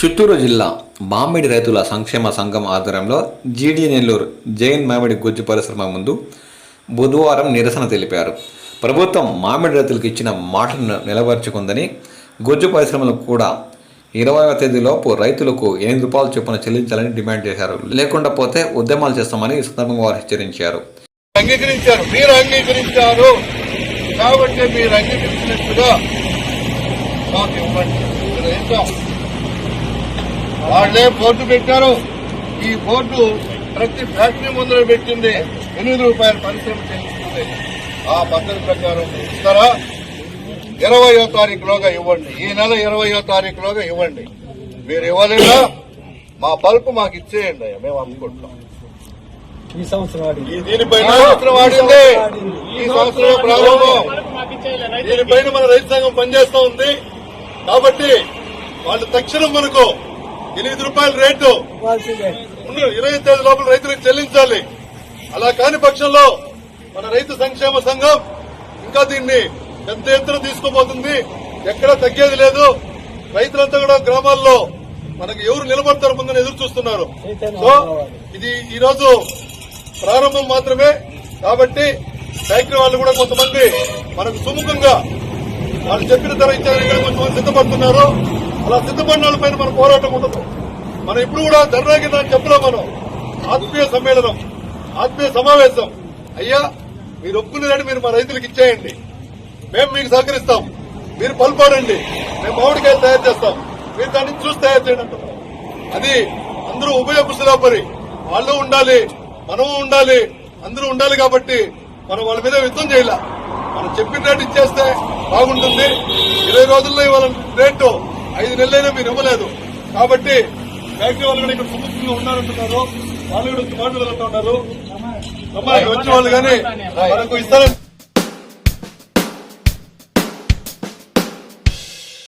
చిత్తూరు జిల్లా మామిడి రైతుల సంక్షేమ సంఘం ఆధ్వర్యంలో జీడీ నెల్లూరు జైన్ మామిడి గుజ్జు పరిశ్రమ ముందు బుధవారం నిరసన తెలిపారు. ప్రభుత్వం మామిడి రైతులకు ఇచ్చిన మాటను నిలబర్చుకుందని గుజ్జు పరిశ్రమలకు కూడా ఇరవైవ తేదీలోపు రైతులకు ఎనిమిది రూపాయల చొప్పున చెల్లించాలని డిమాండ్ చేశారు. లేకుండా పోతే ఉద్యమాలు చేస్తామని ఈ సందర్భంగా వారు హెచ్చరించారు. అంగీకరించారు. మీరు అంగీకరించారు. కాబట్టి మీరు అంగీకరించినట్టుగా మాకు ఇవ్వండి. వాళ్ళే బోర్డు పెట్టారు. ఈ బోర్డు ప్రతి ఫ్యాక్టరీ ముందర పెట్టింది. ఎనిమిది రూపాయల పరిశ్రమ చెల్లిస్తుంది. ఆ పద్ధతి ప్రకారం ఇస్తారా? ఇరవయో తారీఖులోగా ఇవ్వండి. ఈ నెల ఇరవయో తారీఖులోగా ఇవ్వండి. మీరు ఇవ్వలేదా? మా బల్బ్ మాకు ఇచ్చేయండి అయ్యా, మేము అమ్ముకుంటాం. ఈ సంవత్సరం దీనిపైన సంవత్సరం వాడింది ఈ సంవత్సరం ప్రారంభం. దీనిపైన మన రైతు సంఘం పనిచేస్తూ ఉంది. కాబట్టి వాళ్ళు తక్షణం మనకు ఎనిమిది రూపాయల రేటు. ఇరవై తేదీ లోపల రైతులకు చెల్లించాలి. అలా కాని పక్షంలో మన రైతు సంక్షేమ సంఘం ఇంకా దీన్ని పెద్ద ఎత్తున తీసుకోబోతుంది ఎక్కడా తగ్గేది లేదు. రైతులంతా కూడా గ్రామాల్లో మనకు ఎవరు నిలబడతారు ముందని ఎదురు చూస్తున్నారు. సో ఇది ఈ రోజు ప్రారంభం మాత్రమే. కాబట్టి ఫ్యాక్టరీ వాళ్ళు కూడా కొంతమంది మనకు సుముఖంగా వాళ్ళు చెప్పిన ధర ఇచ్చారని కొంతమంది సిద్ధపడుతున్నారు అలా సిద్ధపడిన పైన మన పోరాటం ఉండదు. మనం ఇప్పుడు కూడా ధర్నా కింద చెప్పలేం మనం ఆత్మీయ సమ్మేళనం ఆత్మీయ సమావేశం. అయ్యా మీరు ఒప్పుకునేదాన్ని మీరు మా రైతులకు ఇచ్చేయండి. మేము మీకు సహకరిస్తాం. మీరు పల్పాడండి మేము మామిడికాయలు తయారు చేస్తాం. మీరు దాన్ని చూసి తయారు చేయండి అంటున్నాం అది అందరూ ఉభయ కుశలాపరి వాళ్ళు ఉండాలి మనము ఉండాలి అందరూ ఉండాలి కాబట్టి మనం వాళ్ళ మీద యుద్ధం చేయాల. మనం చెప్పిన రేటు ఇచ్చేస్తే బాగుంటుంది. ఇరవై రోజుల్లో ఇవాళ రేటు ఐదు నెలలైనా మీరు ఇవ్వలేదు. కాబట్టి ఫ్యాక్టరీ వాళ్ళు కూడా ఇక్కడ సుముఖంగా ఉన్నారంటున్నారు. వాళ్ళు కూడా వచ్చి మాట్లాడుతూ ఉన్నారు. అమ్మాయి వచ్చిన వాళ్ళు కానీ మనకు ఇస్తారని